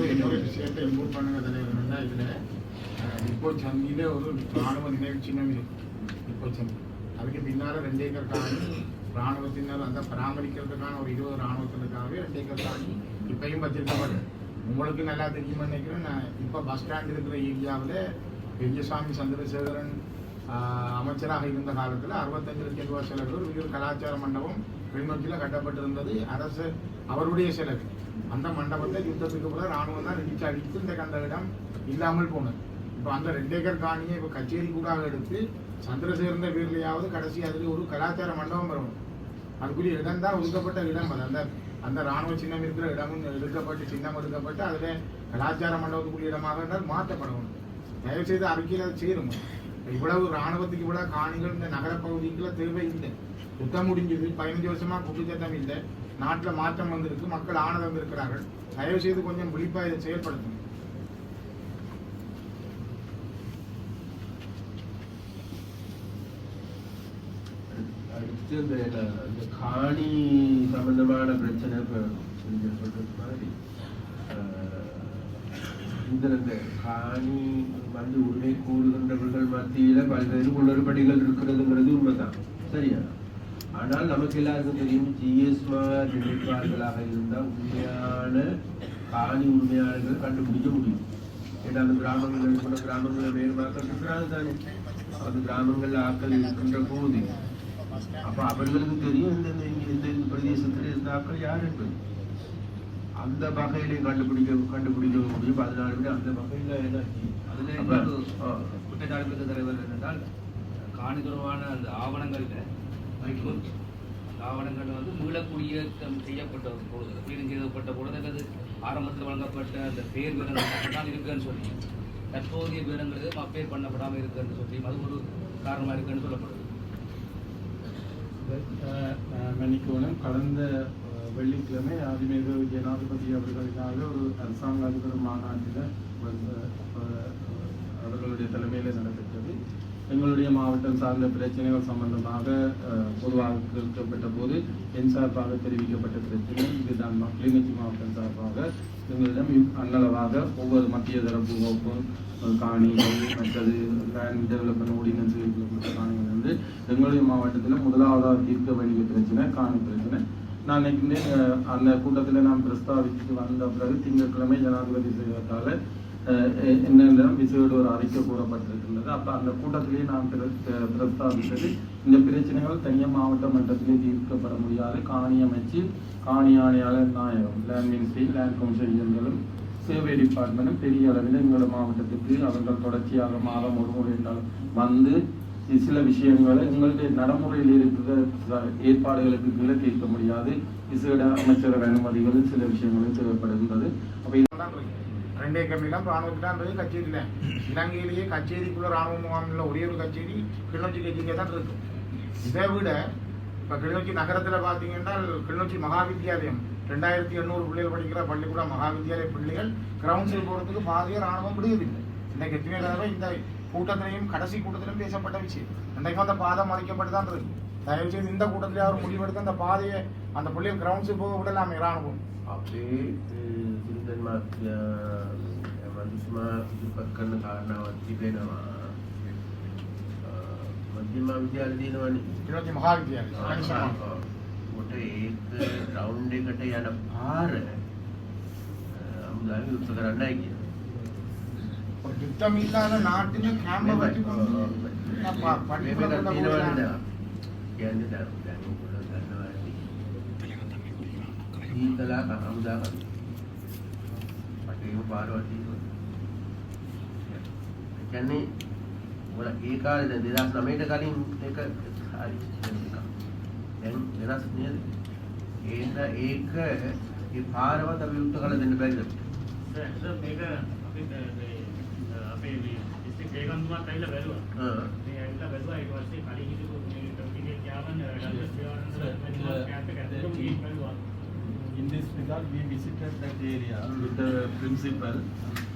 இன்னொரு இன்னொரு விஷயத்தை இம்ப்ரூவ் பண்ணுங்க தலைவர்னா இதில் இப்போ சந்தியில் ஒரு ராணுவ நினைவு சின்னம் இருக்கு இப்போ சந்தி. அதுக்கு பின்னால் ரெண்டு ஏக்கர் காணி ராணுவத்தினர் அந்த பராமரிக்கிறதுக்கான ஒரு இருபது ராணுவத்தினருக்காகவே ரெண்டு ஏக்கர் காணி இப்பயும் வச்சிருக்கப்படுது உங்களுக்கு நல்லா தெரியுமா நினைக்கிறேன் நான் இப்போ பஸ் ஸ்டாண்ட் இருக்கிற ஏரியாவில் பெரியசாமி சந்திரசேகரன் அமைச்சராக இருந்த காலத்தில் அறுபத்தஞ்சு லட்சம் ரூபாய் செலவில் ஒரு கலாச்சார மண்டபம் கிளிநொச்சியில் கட்டப்பட்டிருந்தது. அரசு அவருடைய செலவு. அந்த மண்டபத்தை யுத்தத்துக்கு பிறகு ராணுவம் தான் இடிச்சு அடித்து இந்த அந்த இடம் இல்லாமல் போனது. இப்போ அந்த ரெண்டு ஏக்கர் காணியை இப்போ கச்சேரி கூடாக எடுத்து சந்திரசேர்ந்த பேர்லையாவது கடைசி அதில் ஒரு கலாச்சார மண்டபம் வரும். அதுக்குரிய இடம் தான் ஒதுக்கப்பட்ட இடம். அது அந்த அந்த இராணுவ சின்னம் இருக்கிற இடமும் எடுக்கப்பட்டு சின்னம் எடுக்கப்பட்டு அதில் கலாச்சார மண்டபத்துக்குரிய இடமாக இருந்தால் மாற்றப்படணும். தயவுசெய்து அறிக்கையில் அது சேரும். இவ்வளவு ராணுவத்துக்கு இவ்வளவு காணிகள் இந்த நகர பகுதிக்குள்ள தேவை இல்லை. யுத்தம் முடிஞ்சது பதினஞ்சு வருஷமா குற்றச்சட்டம் இல்லை. நாட்டில் மாற்றம் வந்திருக்கு மக்கள் ஆனது வந்திருக்கிறார்கள் தயவு செய்து கொஞ்சம் விழிப்பா இதை செயல்படுத்தும் அடுத்து இந்த காணி சம்பந்தமான பிரச்சனை இப்போ சொல்றது மாதிரி ஆஹ், இந்த காணி வந்து உரிமை கூறுகின்ற மத்தியில பல்வேறு குளறுபடிகள் இருக்கிறதுங்கிறது உண்மைதான். சரியா? ஆனால் நமக்கு எல்லாருக்கும் தெரியும் ஜிஎஸ்மா நினைப்பாளர்களாக இருந்தால் உண்மையான காணி உரிமையாளர்கள் கண்டுபிடிக்க முடியும். ஏன்னா அந்த கிராமங்கள் இருக்கிற கிராமங்களில் வேறு மக்கள் இருக்கிறாங்க தானே. அந்த கிராமங்கள்ல ஆட்கள் இருக்கின்ற போது. அப்ப அவர்களுக்கு தெரியும் இந்த இந்த பிரதேசத்தில் இருந்த ஆட்கள் யார் என்பது. அந்த வகையிலையும் கண்டுபிடிக்க கண்டுபிடிக்க முடியும். பதினாலு அந்த வகையில என்ன? அதுல அப்ப, இன்னொரு தலைவர் என்னென்றால் காணி தொடர்பான அந்த ஆவணங்களில் வைக்கும். ஆவணங்கள் வந்து மீளக்கூடிய செய்யப்பட்ட பொழுது மீண்டும் செய்யப்பட்ட பொழுது அல்லது ஆரம்பத்தில் வழங்கப்பட்ட அந்த பேர் விவரங்கள் தான் இருக்குன்னு சொல்லி தற்போதைய விவரங்கள் அப்பேர் பண்ணப்படாமல் இருக்குன்னு சொல்லி அது ஒரு காரணமாக இருக்குன்னு சொல்லப்படுது. அஹ், மன்னிக்கணும். கடந்த வெள்ளிக்கிழமை ஆதிமிகு ஜனாதிபதி அவர்களினால ஒரு அரசாங்க அதிபர் மாநாட்டில் அவர்களுடைய தலைமையில் நடைபெற்றது. எங்களுடைய மாவட்டம் சார்ந்த பிரச்சனைகள் சம்பந்தமாக பொதுவாக கேட்கப்பட்ட போது என் சார்பாக தெரிவிக்கப்பட்ட பிரச்சனை இதுதான். கிளிநொச்சி மாவட்டம் சார்பாக எங்களிடம் இவ்- அன்னளவாக ஒவ்வொரு மத்திய தரப்பு வகுப்பும் காணிகள் மற்றது லேண்ட் டெவலப்மெண்ட் ஆர்டினன்ஸ் மற்ற காணிகள் வந்து எங்களுடைய மாவட்டத்தில் முதலாவதாக தீர்க்க வேண்டிய பிரச்சனை காணி பிரச்சனை. நான் நினைக்கின்றேன் அந்த கூட்டத்தில் நான் பிரஸ்தாவித்து வந்த பிறகு திங்கட்கிழமை ஜனாதிபதி செய்வதால் என்னென்ன விசையோடு ஒரு அறிக்கை கூறப்பட்டிருக்கின்றது அப்போ அந்த கூட்டத்திலேயே நான் பிரஸ்தாபித்தது இந்த பிரச்சனைகள் தனியாக மாவட்ட மட்டத்திலே தீர்க்கப்பட முடியாது. காணி அமைச்சு காணி ஆணையாளர் நாயகம் லேண்ட் மினிஸ்ட்ரி லேண்ட் கவுன்சில் இயங்களும் சேவை டிபார்ட்மெண்ட்டும் பெரிய அளவில் எங்களோட மாவட்டத்துக்கு அவர்கள் தொடர்ச்சியாக மாதம் ஒரு முறை என்றால் வந்து சில விஷயங்களை எங்களுடைய நடைமுறையில் இருக்கிற ஏற்பாடுகளுக்கு கீழே தீர்க்க முடியாது. விசேட அமைச்சரவை அனுமதிகள் சில விஷயங்களும் தேவைப்படுகின்றது. அப்போ இதெல்லாம் ரெண்டே ஏக்கர் நிலம் ராணுவத்திட்டான் இருக்கு கச்சேரியில் இலங்கையிலேயே கச்சேரிக்குள்ளே ராணுவ முகாமில் ஒரே ஒரு கச்சேரி கிளிநொச்சி கச்சேரியாக தான் இருக்கு. இதை விட இப்போ கிளிநொச்சி நகரத்தில் பார்த்தீங்கன்னா கிளிநொச்சி மகாவித்யாலயம் ரெண்டாயிரத்தி எண்ணூறு பிள்ளைகள் படிக்கிற பள்ளிக்கூடம் மகாவித்யாலய பிள்ளைகள் கிரவுண்ட்ஸில் போகிறதுக்கு பாதியாக ராணுவம் விடுவதில்லை இன்னைக்கு எத்தனை தடவை இந்த கூட்டத்திலையும் கடைசி கூட்டத்திலும் பேசப்பட்ட விஷயம். இன்றைக்கும் அந்த பாதை மறைக்கப்பட்டு தான் இருக்கு தயவு செய்து இந்த கூட்டத்திலே அவர் முடிவெடுத்து அந்த பாதையை அந்த பிள்ளைகள் கிரவுண்ட்ஸுக்கு போக விடலாமே ராணுவம் අපේ සිරිතන් මාත්‍ය මදුස්මා ඉදිරිපත් කරන කාරණාවක් තිබෙනවා මධ්‍යම විද්‍යාල තියෙනවනේ கிளிநொச்சி மகாவித்யாலயம் கணிசமாக. කොට ඒක රවුන්ඩ් එකට යන පාර අමුදාගේ යුක්ත කරන්නයි කියන ஒரு யுத்தம் இல்லாத நாட்டில் கேம்ப வச்சு කියන්නේ දැන් දැන් ඔයගොල්ලෝ දන්නවා ඇති. සීතලා අමුදා කරු. පටේම පාරවල් තියෙනවා. ඒ කියන්නේ ඔයාලා ඒ කාලේ දැන් 2009ට කලින් ඒක හරි. දැන් වෙනස් නේද? ඒක ඒක ඒ පාරවත් අපි යුක්ත කරලා දෙන්න බැරිද? සර් මේක අපි අපේ මේ ඩිස්ට්‍රික්ට් ඒකන්තුමාත් ඇවිල්ලා බැලුවා. මේ ඇවිල්ලා බැලුවා ඊට පස්සේ කලින් හිටපු In this regard, we visited that area with the principal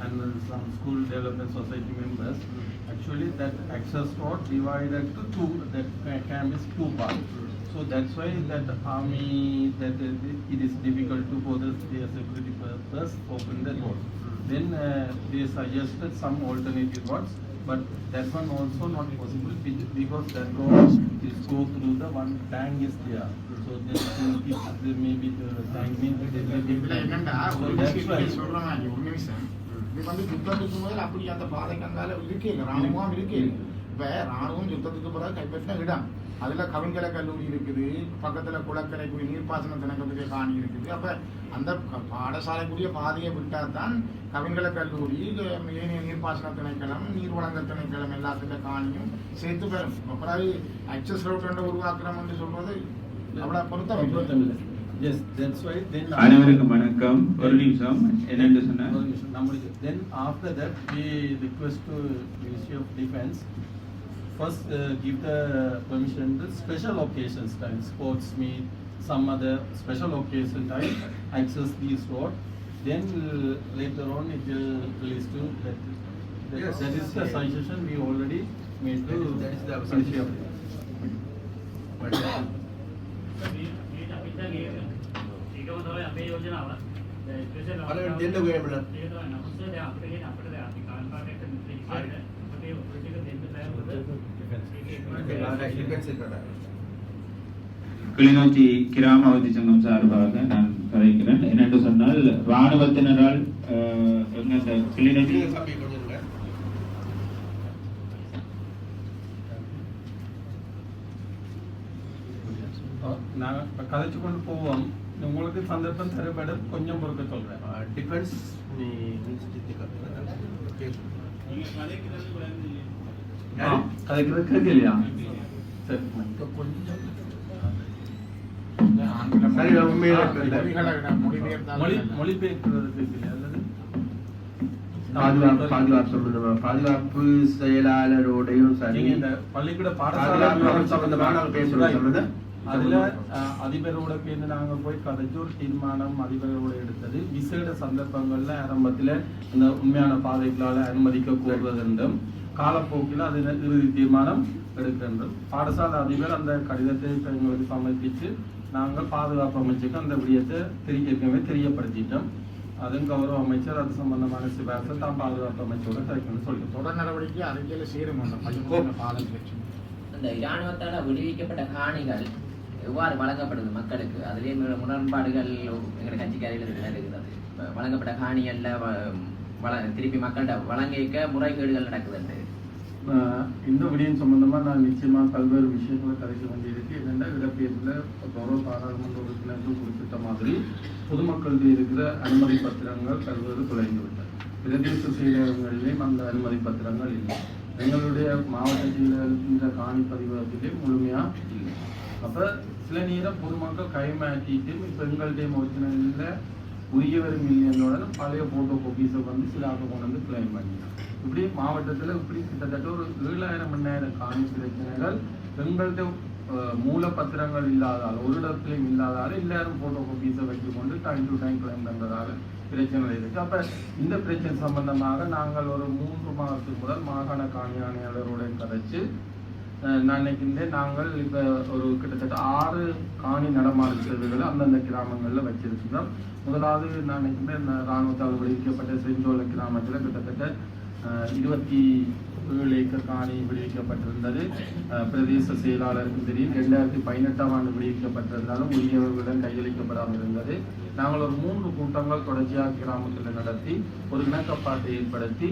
and some school development society members. Actually, that access road divided to two, that ca- camp is two parts. So that's why that army, that it is difficult to for the security purpose open the road. Then uh, they suggested some alternative routes, but that one also not possible be- because that road is go through the one tank is there. So then uh, if there may be the tank means there may be. இதுல என்னண்டா So ஒரு that's விஷயம் why. நீங்க சொல்ற மாதிரி ஒரு நிமிஷம் இது வந்து யுத்தத்துக்கு முதல் அப்படி அந்த பாதைக்கு அந்தால இருக்கே இல்லை ராணுவம் இருக்கே இல்லை. இப்ப ராணுவம் யுத்தத்துக்கு பிறகு கைப்பற்றின இடம். அதுல கவின்கலை கல்லூரி இருக்குது. பக்கத்துல குளக்கரை குடி நீர்ப்பாசன திணைக்கக்கூடிய காணி இருக்குது. அப்ப அந்த பாடசாலைக்குரிய பாதையை விட்டா தான் கவின்கலை கல்லூரி ஏனைய நீர்ப்பாசன திணைக்களம் நீர் வழங்கல் திணைக்களம் எல்லாத்துடைய காணியும் சேர்த்து பெறும். அப்புறம் அக்சஸ் ரோட் உருவாக்குறோம் என்று சொல்றது அவ்வளவு பொருத்தம் இல்லை. that's why then. அனைவருக்கும் வணக்கம். ஒரு நிமிஷம். என்னென்று சொன்ன ஒரு நிமிஷம், முடிக்கிறேன். Then after that, we request to Ministry of Defence, first uh, give the permission to special occasions time, sports meet, some other special occasion time, access these road. Then uh, later on it will release to that. that, yes. that is the suggestion we already made to that is, that is the suggestion. అలా దేంట్లో పోయాడు అప్పుడు అప్పుడు கிளிநொச்சி கிராம அவதி சங்கம் சார்பாக நான் கதைக்கிறேன் என்னென்று சொன்னால் இராணுவத்தினரால் கிளிநொச்சி நீங்க சாமி கொஞ்சம் இருங்க. நாங்க கதைச்சு கொண்டு போவோம். உங்களுக்கு சந்தர்ப்பம் தரப்பட கொஞ்சம் பொறுக்க சொல்றேன். defense நீ ஆ, கதைக்கிறது கேட்கலையா சரி பாதுகாப்பு செயலாளரோடையும் சரி இந்த பள்ளிக்கூட பாடசாலை சம்பந்தமா நாங்க பேசுறோம் சம்பந்தம் அதுல அஹ், அதிபரோட சேர்ந்து நாங்க போய் கதைச்சு ஒரு தீர்மானம் அதிபரோட எடுத்தது விசேட சந்தர்ப்பங்கள்ல ஆரம்பத்துல அந்த உண்மையான பாதைகளால அனுமதிக்க கோருவது என்றும் காலப்போக்கில் அது இறுதி தீர்மானம் எடுக்கின்றோம் பாடசாலை அதிபர் அந்த கடிதத்தை எங்களுக்கு சமர்ப்பித்து நாங்கள் பாதுகாப்பு அமைச்சுக்கு அந்த விடயத்தை தெரிய ஏற்கனவே தெரியப்படுத்திட்டோம். அதுவும் கௌரவ அமைச்சர் அது சம்பந்தமான சிபாரிசை தான் பாதுகாப்பு அமைச்சரோட கிடைக்கணும்னு சொல்லிட்டோம். தொடர் நடவடிக்கை அறிக்கையில சேரும் அந்த பையன் பாலம் அந்த இராணுவத்தால் விடுவிக்கப்பட்ட காணிகள் எவ்வாறு வழங்கப்படுது மக்களுக்கு? அதிலே மு- முரண்பாடுகள் எங்கள் கட்சிக்காரிகள் இருக்கிறது வழங்கப்பட்ட காணிகள்ல வ- வள திருப்பி மக்கள்கிட்ட வழங்கிக்க முறைகேடுகள் நடக்குதுண்டு இந்த விடயம் சம்பந்தமாக நான் நிச்சயமாக பல்வேறு விஷயங்களை கதைக்க வேண்டியிருக்கு. என்னென்னா இடப்பெயர்வுல கௌரவ பாராளுமன்ற உறுப்பினர்கள் குறிப்பிட்ட மாதிரி பொதுமக்களுக்கு இருக்கிற அனுமதி பத்திரங்கள் பல்வேறு குறைந்து விட்டன பிரதேச செயலகங்களிலேயும் அந்த அனுமதி பத்திரங்கள் இல்லை. எங்களுடைய மாவட்டத்தில் இருக்கின்ற காணி பதிவகத்திலே முழுமையாக இல்லை. அப்போ சில நேரம் பொதுமக்கள் கைமாற்றிட்டு இப்போ எங்களுடைய ஒரிஜினல்ல உரியவர் மில்லியனுடன் பழைய போட்டோ கோபீஸை வந்து சிலாக்க கொண்டு வந்து கிளைம் பண்ணினாங்க இப்படி மாவட்டத்தில் இப்படி கிட்டத்தட்ட ஒரு ஏழாயிரம் மணி காணி பிரச்சனைகள். எங்கள்கிட்ட மூலப்பத்திரங்கள் இல்லாதால் ஒரு இடத்துலையும் இல்லாதால் எல்லாரும் ஃபோட்டோ காப்பீஸை வைத்து கொண்டு டைம் டு டைம் கிளைம் பண்ணுறதாக பிரச்சனை இருக்குது அப்போ இந்த பிரச்சனை சம்பந்தமாக நாங்கள் ஒரு மூன்று மாதத்துக்கு முதல் மாகாண காணி ஆணையாளருடன் கதைச்சு அஹ் நாங்கள் இப்போ ஒரு கிட்டத்தட்ட ஆறு காணி நடமாடும் சேவைகளை அந்தந்த கிராமங்களில் வச்சிருக்கிறோம். முதலாவது நான் நினைக்கின்றேன் இந்த இராணுவத்தால் விடுவிக்கப்பட்ட செஞ்சோலை கிராமத்தில் கிட்டத்தட்ட இருபத்தி ஏழு ஏக்கர் காணி விடுவிக்கப்பட்டிருந்தது. பிரதேச செயலாளருக்கு தெரியும். ரெண்டாயிரத்தி பதினெட்டாம் ஆண்டு விடுவிக்கப்பட்டிருந்தாலும் உரியவர்களிடம் கையளிக்கப்படாமல் இருந்தது. நாங்கள் ஒரு மூன்று கூட்டங்கள் தொடர்ச்சியாக கிராமத்தில் நடத்தி ஒரு இணக்கப்பாட்டை ஏற்படுத்தி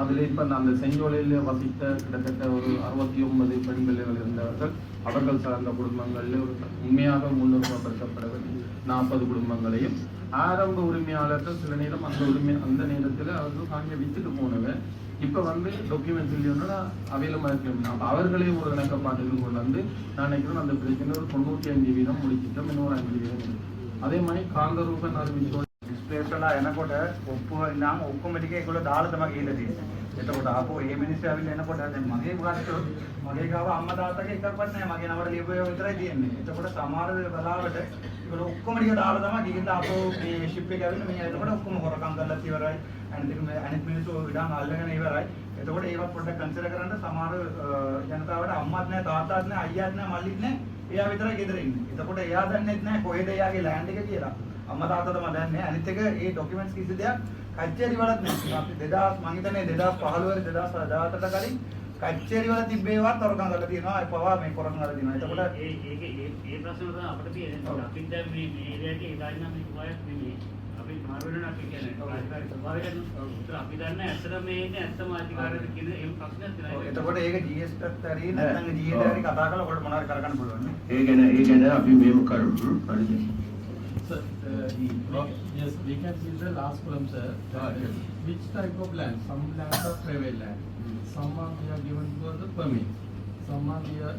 அதில் இப்போ அந்த செஞ்சோலையில் வசித்த கிட்டத்தட்ட ஒரு அறுபத்தி ஒன்பது பெண் பிள்ளைகள் இருந்தவர்கள் அவர்கள் சார்ந்த குடும்பங்களில் உண்மையாக முன்னுரிமை பெருக்கப்படுவது நாற்பது குடும்பங்களையும். ஆரம்ப உரிமையாளர்கள் சில நேரம் அந்த உரிமை அந்த நேரத்தில் அவர்கள் காணிய வித்துட்டு போனவன். இப்போ வந்து டாக்குமெண்ட்ஸ் இல்லையோன்னா அவைலமாக இருக்கணும் அவர்களையும் ஒரு இணக்கப்பாட்டுக்கு கொண்டு வந்து நான் நினைக்கிறேன் அந்த பிரச்சனை ஒரு தொண்ணூற்றி அஞ்சு வீதம் முடிச்சிட்டோம் இன்னொரு அஞ்சு வீதம் அதே மாதிரி కాంగరూపన్ అనిపించుకోండి ప్లేస్లో వెనకొట ఉప్పు నాకు ఉప్పు మట్టికి ఇక్కడ దాళతమకి వెళ్ళదు එතකොට ආපහු මේ මිනිස්සු ඇවිල්ලා එනකොට දැන් මගේ ගාස්තෝ මගේ ගාව අම්මා තාත්තගේ එකක්වත් නැහැ. මගේ නමර ලියපු ඒවා විතරයි තියෙන්නේ. එතකොට සමහර වෙලාවට ඒගොල්ලෝ ඔක්කොම ටික දාලා තමයි ගිහිල්ලා ආපහු මේ ෂිප් එක ඇවිල්ලා මේ එතකොට ඔක්කොම හොරකම් කරලා ඉවරයි. අනිත් මේ අනිත් මිනිස්සු ඉඩම් අල්ලගෙන ඉවරයි. එතකොට ඒවා පොඩ්ඩක් කන්සිඩර් කරන්න සමහර අ, ජනතාවට අම්මත් නැහැ තාත්තත් නැහැ අයියාත් නැහැ මල්ලිත් නැහැ එයා විතරයි ගෙදර ඉන්නේ. එතකොට එයා දන්නෙත් නැහැ කොහෙද එයාගේ ලෑන්ඩ් එක කියලා. අම්මා තාත්තා තමයි දන්නේ. අනිත් එක ඒ ડોකියුමන්ට්ස් කිසි දෙයක් කච්චේරි වලත් නැහැ. අපි 2000 මං හිතන්නේ 2015 2018 කලින් කච්චේරි වල තිබ්බේවත් තොරකම් කරලා තියෙනවා. ඒ පවා මේ කරන් කරලා තියෙනවා. එතකොට ඒ ඒක ඒ ඒ ප්‍රශ්න තමයි අපිට තියෙන්නේ. අපි දැන් මේ මේ ඒරියාවේ ඒ ඩයිනමික් වයස් නෙමෙයි. අපි මාරුවෙන අපි කියන්නේ ස්වභාවයෙන් උත්තර අපි දන්නේ ඇත්තට මේ ඉන්නේ ඇත්තම අධිකාරියද කියන ඒ ප්‍රශ්නයක් තියෙනවා. එතකොට ඒක GS ටත් හරි නැත්නම් GS හරි කතා කරලා ඔයාලට මොනවාරි කරගන්න පුළුවන් නේ. ඒ ගැන ඒ ගැන අපි මෙහෙම කරමු හරිද Yes, we can see the last column, sir. Ah, yes. Which type of land? Some lands are private land. Some are we are given for the permit. Some are we are